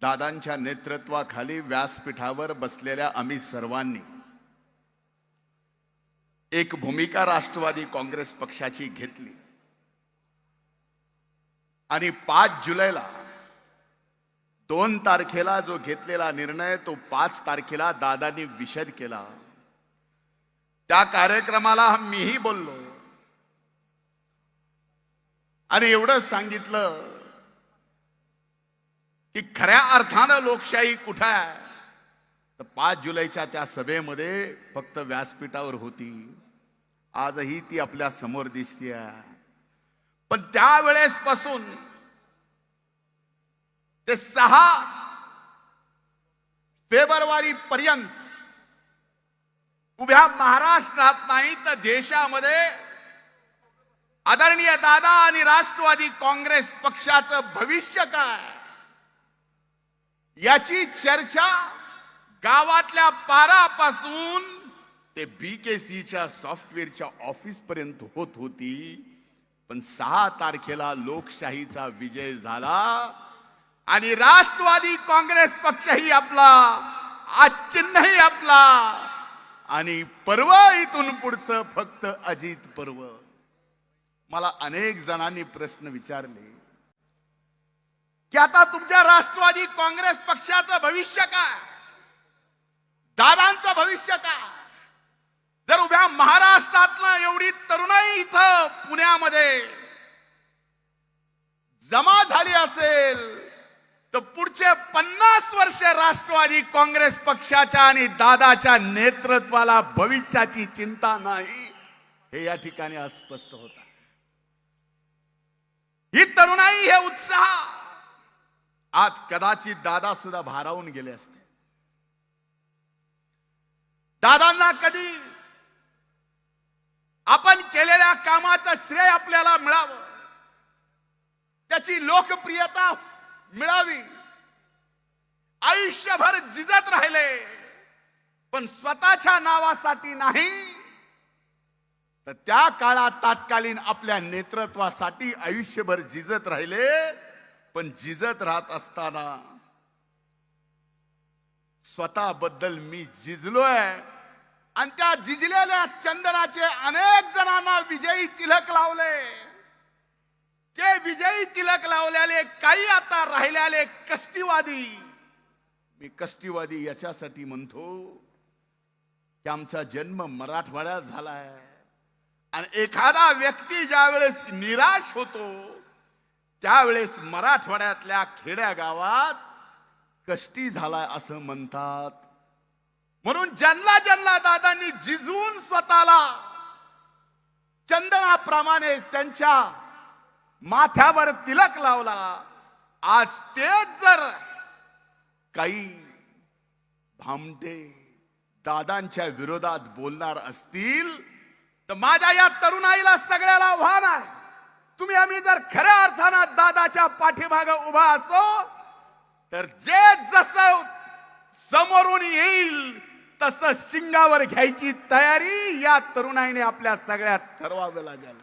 दादांच्या नेतृत्वाखाली व्यासपीठावर बसलेल्या आम्ही सर्वांनी एक भूमिका राष्ट्रवादी काँग्रेस पक्षाची घेतली. आणि पाच जुलैला दोन तारखेला जो घेतलेला निर्णय तो पाच तारखेला दादांनी विषद केला. त्या कार्यक्रमाला मीही बोललो. आणि एवढं सांगितलं की खऱ्या अर्थानं लोकशाही कुठं आहे? तर पाच जुलैच्या त्या सभेमध्ये फक्त व्यासपीठावर होती. आजही ती आपल्यासमोर दिसतीय पण त्यावेळेस पासून ते सहा फेब्रुवारी पर्यंत उभ्या महाराष्ट्रात नाही तर देशामध्ये आदरणीय दादा आणि राष्ट्रवादी काँग्रेस पक्षाचं भविष्य काय? याची चर्चा गावातल्या पारापासून ते बी के सीच्या सॉफ्टवेअरच्या ऑफिस पर्यंत होत होती. पण सहा तारखेला लोकशाहीचा विजय झाला आणि राष्ट्रवादी काँग्रेस पक्षही आपला आज चिन्हही आपला. आणि पर्व इथून पुढचं फक्त अजित पर्व. मला अनेक जणांनी प्रश्न विचारले. की आता तुमच्या राष्ट्रवादी काँग्रेस पक्षाचं भविष्य काय? दादांचं भविष्य काय? जर उभ्या महाराष्ट्रातनं एवढी तरुणाई इथं पुण्यामध्ये जमा झाली असेल तर पुढचे पन्नास वर्ष राष्ट्रवादी काँग्रेस पक्षाच्या आणि दादाच्या नेतृत्वाला भविष्याची चिंता नाही हे या ठिकाणी अस्पष्ट होत ही तरुणाई हे उत्साह आज कदाचित दादा सुद्धा भारावून गेले असते. दादांना कधी आपण केलेल्या कामाचं श्रेय आपल्याला मिळावं त्याची लोकप्रियता मिळावी आयुष्यभर जिजत राहिले पण स्वतःच्या नावासाठी नाही तर त्या काळात तात्कालीन आपल्या नेतृत्वासाठी आयुष्यभर झिजत राहिले पण झिजत राहत असताना स्वतःबद्दल मी झिजलोय. आणि त्या झिजलेल्या चंदनाचे अनेक जणांना विजयी तिलक लावले. ते विजयी तिलक लावलेले काही आता राहिलेले कष्टीवादी. मी कष्टीवादी याच्यासाठी म्हणतो की आमचा जन्म मराठवाड्यात झालाय. आणि एखादा व्यक्ती ज्यावेळेस निराश होतो त्यावेळेस मराठवाड्यातल्या खेड्या गावात कष्टी झालाय असं म्हणतात. म्हणून ज्यांना ज्यांना दादांनी जिजून स्वतःला चंदनाप्रमाणे त्यांच्या माथ्यावर तिलक लावला आज तेच जर काही भामटे दादांच्या विरोधात बोलणार असतील तर माझ्या या तरुणाईला सगळ्याला आम्ही जर खऱ्या अर्थानं दादाच्या पाठीमाग उभा असो तर जे जसं समोरून येईल तस शिंगावर घ्यायची तयारी या तरुणाईने आपल्या सगळ्यात ठरवावं लागेल.